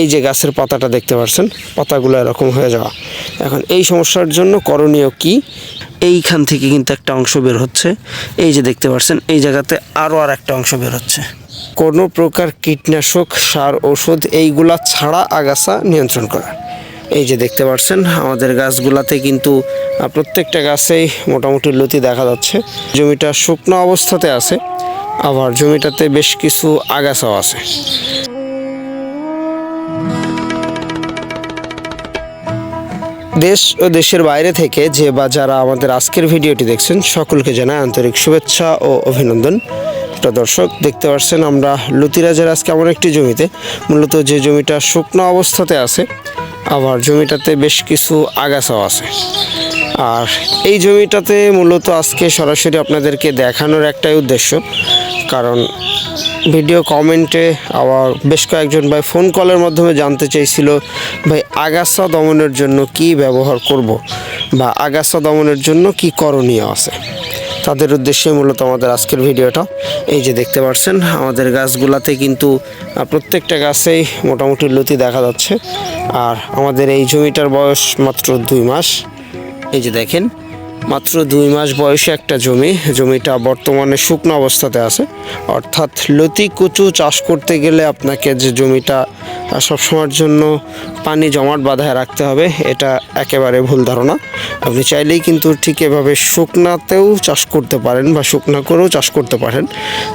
এই যে গাছের পাতাটা দেখতে পাচ্ছেন পাতাগুলো এরকম হয়ে যাওয়া। এখন এই সমস্যার জন্য করণীয় কি? এইখান থেকে কিন্তু একটা অংশ বের হচ্ছে। এই যে দেখতে পাচ্ছেন এই জায়গাতে আরও আর একটা অংশ বের হচ্ছে। কোনো প্রকার কীটনাশক, সার ওষুধ এইগুলা ছাড়া আগাছা নিয়ন্ত্রণ করা। এই যে দেখতে পাচ্ছেন আমাদের গাছগুলাতে কিন্তু প্রত্যেকটা গাছেই মোটামুটি লতি দেখা যাচ্ছে। জমিটা শুকনো অবস্থাতে আছে, আবার জমিটাতে বেশ কিছু আগাছাও আছে। দেশ ও দেশের বাইরে থেকে যে বা যারা আমাদের আজকের ভিডিওটি দেখছেন, সকলকে জানাই আন্তরিক শুভেচ্ছা ও অভিনন্দন। প্রিয় দর্শক, দেখতে পাচ্ছেন আমরা লতিরাজের আজকে এমন একটি জমিতে। মূলত যে জমিটা শুকনো অবস্থাতে আছে, আবার জমিটাতে বেশ কিছু আগাছাও আছে। আর এই জমিটাতে মূলত আজকে সরাসরি আপনাদেরকে দেখানোর একটাই উদ্দেশ্য, কারণ ভিডিও কমেন্টে আবার বেশ কয়েকজন ভাই ফোন কলের মাধ্যমে জানতে চাইছিল, ভাই, আগাছা দমনের জন্য কি ব্যবহার করব বা আগাছা দমনের জন্য কি করণীয় আছে? তাদের উদ্দেশ্যে মূলত আমাদের আজকের ভিডিওটা। এই যে দেখতে পাচ্ছেন, আমাদের গাছগুলাতে কিন্তু প্রত্যেকটা গাছেই মোটামুটি লতি দেখা যাচ্ছে। আর আমাদের এই জমিটার বয়স মাত্র দুই মাস। এই যে দেখেন মাত্র দুই মাস বয়সে একটা জমি। জমিটা বর্তমানে শুকনো অবস্থাতে আছে। অর্থাৎ লতি কচু চাষ করতে গেলে আপনাকে যে জমিটা সবসময়ের জন্য পানি জমাট বাঁধায় রাখতে হবে, এটা একেবারে ভুল ধারণা। আপনি চাইলেই কিন্তু ঠিক এভাবে শুকনাতেও চাষ করতে পারেন বা শুকনা করেও চাষ করতে পারেন।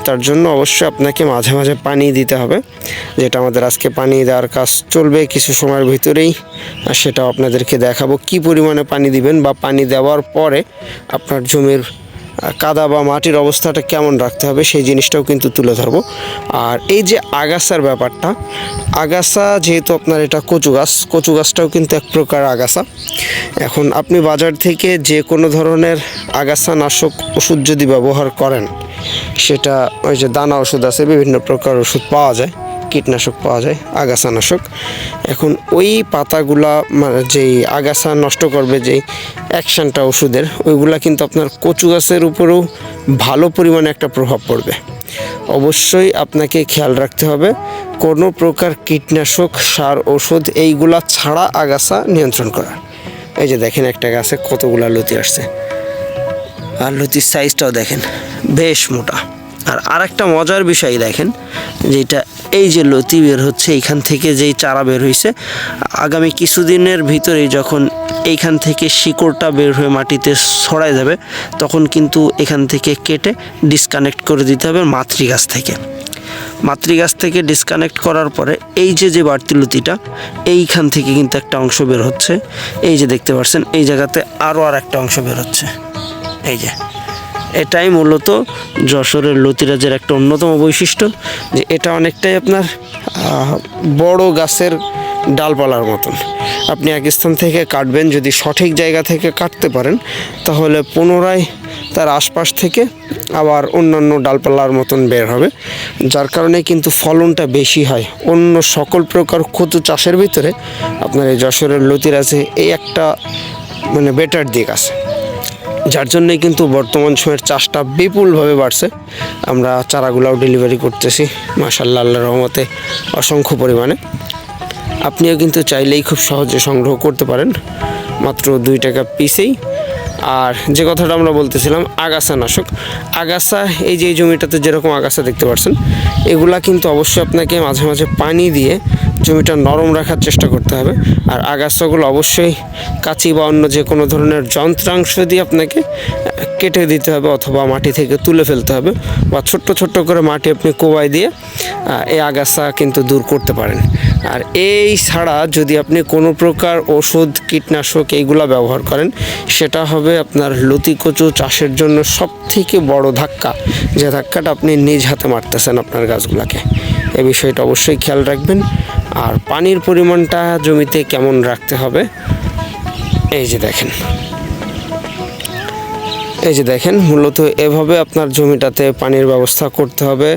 তার জন্য অবশ্যই আপনাকে মাঝে মাঝে পানি দিতে হবে, যেটা আমাদের আজকে পানি দেওয়ার কাজ চলবে কিছু সময়ের ভিতরেই। সেটাও আপনাদেরকে দেখাবো কি পরিমাণে পানি দিবেন বা পানি দেওয়ার পরে আপনার জমির কাদা বা মাটির অবস্থাটা কেমন রাখতে হবে সেই জিনিসটাও কিন্তু তুলে ধরবো। আর এই যে আগাছার ব্যাপারটা, আগাছা যেহেতু আপনার এটা কচু গাছ, কচু গাছটাও কিন্তু এক প্রকার আগাছা। এখন আপনি বাজার থেকে যে কোনো ধরনের আগাছা নাশক ওষুধ যদি ব্যবহার করেন, সেটা ওই যে দানা ওষুধ আছে, বিভিন্ন প্রকার ওষুধ পাওয়া যায়। কীটনাশক পাওয়া যায়, আগাছানাশক। এখন ওই পাতাগুলা মানে যেই আগাছা নষ্ট করবে, যেই অ্যাকশানটা ওষুধের, ওইগুলা কিন্তু আপনার কচু গাছের উপরেও ভালো পরিমাণে একটা প্রভাব পড়বে। অবশ্যই আপনাকে খেয়াল রাখতে হবে, কোনো প্রকার কীটনাশক, সার ওষুধ এইগুলা ছাড়া আগাছা নিয়ন্ত্রণ করা। এই যে দেখেন একটা গাছে কতগুলা লতি আসছে। আর লতির সাইজটাও দেখেন, বেশ মোটা। আর আরেকটা মজার বিষয় দেখেন, যেটা এই যে লতি বের হচ্ছে এইখান থেকে যেই চারা বের হয়েছে আগামী কিছুদিনের ভিতরেই যখন এইখান থেকে শিকড়টা বের হয়ে মাটিতে ছড়ায় যাবে, তখন কিন্তু এখান থেকে কেটে ডিসকানেক্ট করে দিতে হবে মাতৃগাছ থেকে। মাতৃগাছ থেকে ডিসকানেক্ট করার পরে এই যে যে বাড়তি লতিটা, এইখান থেকে কিন্তু একটা অংশ বের হচ্ছে। এই যে দেখতে পাচ্ছেন এই জায়গাতে আরও আর একটা অংশ বের হচ্ছে। এই যে এটাই মূলত যশোরের লতিরাজের একটা অন্যতম বৈশিষ্ট্য, যে এটা অনেকটাই আপনার বড় গাছের ডালপালার মতন। আপনি এক স্থান থেকে কাটবেন, যদি সঠিক জায়গা থেকে কাটতে পারেন, তাহলে পুনরায় তার আশপাশ থেকে আবার অন্যান্য ডালপালার মতন বের হবে। যার কারণে কিন্তু ফলনটা বেশি হয়। অন্য সকল প্রকার ক্ষুতু চাষের ভিতরে আপনার এই যশোরের লতিরাজে এই একটা মানে বেটার দিক আছে। যার জন্যে কিন্তু বর্তমান সময়ের চাষটা বিপুলভাবে বাড়ছে। আমরা চারাগুলাও ডেলিভারি করতেছি মাসাল্লা আল্লাহ রহমতে অসংখ্য পরিমাণে। আপনিও কিন্তু চাইলেই খুব সহজে সংগ্রহ করতে পারেন। মাত্র দুই টাকা পিসেই আর যে কথাটা আমরা বলতেছিলাম, আগাছা নাশক। আগাছা, এই যে জমিটাতে যেরকম আগাছা দেখতে পাচ্ছেন এগুলা কিন্তু অবশ্যই আপনাকে মাঝে মাঝে পানি দিয়ে জমিটা নরম রাখার চেষ্টা করতে হবে। আর আগাছাগুলো অবশ্যই কাঁচি বা অন্য যে কোনো ধরনের যন্ত্রাংশ দিয়ে আপনাকে কেটে দিতে হবে অথবা মাটি থেকে তুলে ফেলতে হবে বা ছোট্ট ছোট্ট করে মাটি আপনি কোবাই দিয়ে এই আগাছা কিন্তু দূর করতে পারেন। আর এই ছাড়া যদি আপনি কোনো প্রকার ওষুধ, কীটনাশক এইগুলা ব্যবহার করেন, সেটা হবে আপনার লতি কচু চাষের জন্য সব থেকে বড় ধাক্কা। যে ধাক্কাটা আপনি নিজ হাতে মারতেছেন আপনার গাছগুলাকে। এ বিষয়টা অবশ্যই খেয়াল রাখবেন। আর পানির পরিমাণটা জমিতে কেমন রাখতে হবে, এই যে দেখেন। এই যে দেখেন, মূলত এভাবে আপনার জমিটাতে পানির ব্যবস্থা করতে হবে।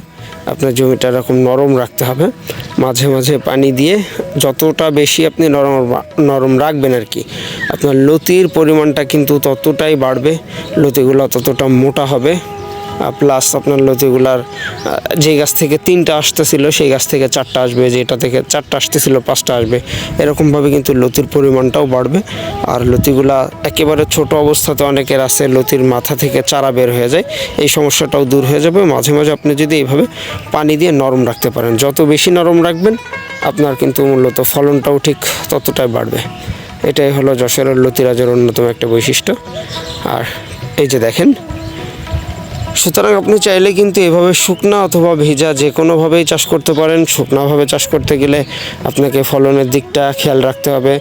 আপনার জমিটা এরকম নরম রাখতে হবে। মাঝে মাঝে পানি দিয়ে যতটা বেশি আপনি নরম নরম রাখবেন আর কি, আপনার লতির পরিমাণটা কিন্তু ততটাই বাড়বে, লতিগুলো ততটা মোটা হবে। প্লাস আপনার লতিগুলার যে গাছ থেকে তিনটা আসতেছিল, সেই গাছ থেকে চারটা আসবে, যেটা থেকে চারটা আসতেছিল, পাঁচটা আসবে। এরকমভাবে কিন্তু লতির পরিমাণটাও বাড়বে। আর লতিগুলা একেবারে ছোট অবস্থাতে অনেকের আছে, লতির মাথা থেকে চারা বের হয়ে যায়। এই সমস্যাটাও দূর হয়ে যাবে। মাঝে মাঝে আপনি যদি এইভাবে পানি দিয়ে নরম রাখতে পারেন, যত বেশি নরম রাখবেন, আপনার কিন্তু মূলত ফলনটাও ঠিক ততটাই বাড়বে। এটাই হলো যশোরের লতিরাজের অন্যতম একটা বৈশিষ্ট্য। আর এই যে দেখেন সুতরাং আপনি চাইলে কিন্তু এভাবে শুকনা অথবা ভেজা যে কোনোভাবেই চাষ করতে পারেন, শুকনাভাবে চাষ করতে গেলে আপনাকে ফলনের দিকটা খেয়াল রাখতে হবে।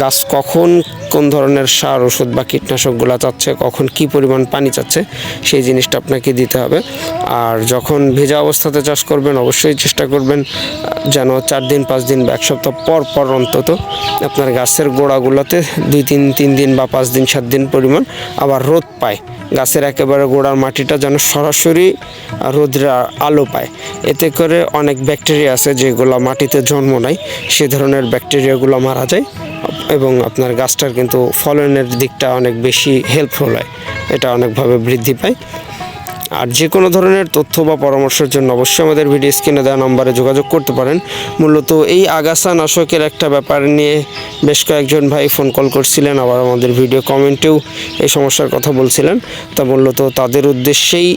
গাছ কখন কোন ধরনের সার, ওষুধ বা কীটনাশকগুলো চাচ্ছে, কখন কি পরিমাণ পানি চাচ্ছে, সেই জিনিসটা আপনাকে দিতে হবে। আর যখন ভেজা অবস্থাতে চাষ করবেন, অবশ্যই চেষ্টা করবেন যেন চার দিন, পাঁচ দিন বা এক সপ্তাহ পর পর অন্তত আপনার গাছের গোড়াগুলোতে দুই তিন তিন দিন বা পাঁচ দিন, সাত দিন পরিমাণ আবার রোদ পায়। গাছের একেবারে গোড়ার মাটিটা যেন সরাসরি রোদ্রের আলো পায়। এতে করে অনেক ব্যাকটেরিয়া আছে যেগুলো মাটিতে জন্ম নেয়। সে ধরনের ব্যাকটেরিয়াগুলো মারা যায় এবং আপনার গাছটার কিন্তু ফলনের দিকটা অনেক বেশি হেল্পফুল হয়। এটা অনেকভাবে বৃদ্ধি পায়। আর যে কোনো ধরনের তথ্য বা পরামর্শের জন্য অবশ্যই আমাদের ভিডিও স্ক্রিনে দেওয়া নম্বরে যোগাযোগ করতে পারেন। মূলত এই আগাছা নাশকের একটা ব্যাপার নিয়ে বেশ কয়েকজন ভাই ফোন কল করছিলেন, আবার আমাদের ভিডিও কমেন্টেও এই সমস্যার কথা বলছিলেন। তা মূলত তাদের উদ্দেশ্যেই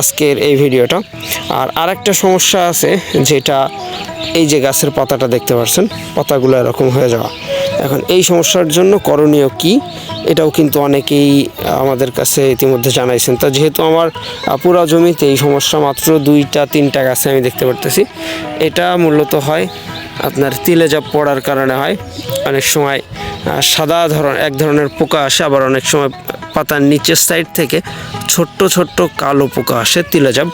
আজকের এই ভিডিওটা। আর আরেকটা সমস্যা আছে, যেটা এই যে গাছের পাতাটা দেখতে পাচ্ছেন, পাতাগুলো এরকম হয়ে যাওয়া। এখন এই সমস্যার জন্য করণীয় কি? এটাও কিন্তু অনেকেই আমাদের কাছে ইতিমধ্যে জানাইছেন। তা যেহেতু আমার পুরা জমিতে এই সমস্যা মাত্র দুইটা, তিনটা গাছে আমি দেখতে পারতেছি। এটা মূলত হয় আপনার তিলে জাপ পড়ার কারণে হয়। অনেক সময় সাদা ধরন, এক ধরনের পোকা আসে, আবার অনেক সময় পাতার নিচের সাইড থেকে ছোট্ট ছোট্ট কালো পোকা আসে তিলেজাব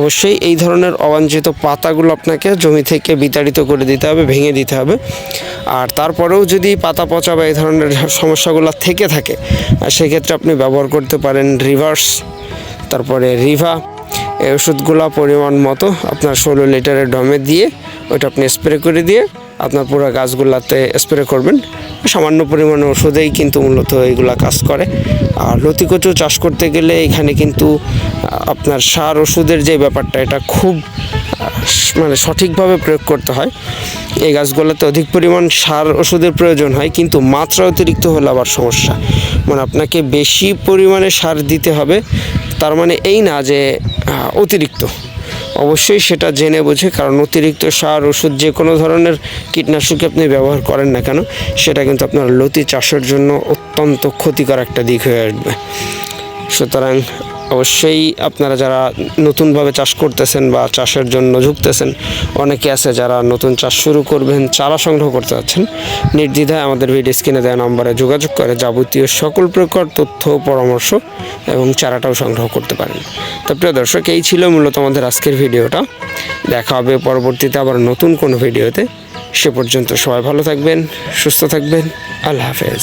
অবশ্যই এই ধরনের অবাঞ্ছিত পাতাগুলো আপনাকে জমি থেকে বিতাড়িত করে দিতে হবে, ভেঙে দিতে হবে। আর তারপরেও যদি পাতা পচা বা এই ধরনের সমস্যাগুলো থেকে থাকে সেক্ষেত্রে আপনি ব্যবহার করতে পারেন রিভার্স তারপরে রিভা এই ওষুধগুলো পরিমাণ মতো আপনার ষোলো লিটারের ডমে দিয়ে ওইটা আপনি স্প্রে করে দিয়ে আপনার পুরো গাছগুলাতে স্প্রে করবেন। সামান্য পরিমাণে ওষুধেই কিন্তু মূলত এইগুলা কাজ করে। আর লতিকচু চাষ করতে গেলে এখানে কিন্তু আপনার সার ওষুধের যে ব্যাপারটা, এটা খুব মানে সঠিকভাবে প্রয়োগ করতে হয়। এই গাছগুলোতে অধিক পরিমাণ সার ওষুধের প্রয়োজন হয়, কিন্তু মাত্রা অতিরিক্ত হলে আবার সমস্যা। মানে আপনাকে বেশি পরিমাণে সার দিতে হবে, তার মানে এই না যে অতিরিক্ত। অবশ্যই সেটা জেনে বুঝে, কারণ অতিরিক্ত সার, ওষুধ যে কোনো ধরনের কীটনাশক আপনি ব্যবহার করেন না কেন, সেটা কিন্তু আপনার লতি চাষের জন্য অত্যন্ত ক্ষতিকর একটা দিক হয়ে আসবে। সুতরাং অবশ্যই আপনারা যারা নতুনভাবে চাষ করতেছেন বা চাষের জন্য ঝুঁকতেছেন, অনেকে আছে যারা নতুন চাষ শুরু করবেন, চারা সংগ্রহ করতে যাচ্ছেন, নির্দ্বিধায় আমাদের ভিডিও স্ক্রিনে দেওয়া নম্বরে যোগাযোগ করে যাবতীয় সকল প্রকার তথ্য পরামর্শ এবং চারাটাও সংগ্রহ করতে পারেন। তো প্রিয় দর্শক, এই ছিল মূলত আমাদের আজকের ভিডিওটা। দেখা হবে পরবর্তীতে আবার নতুন কোনো ভিডিওতে। সে পর্যন্ত সবাই ভালো থাকবেন, সুস্থ থাকবেন। আল্লাহ হাফেজ।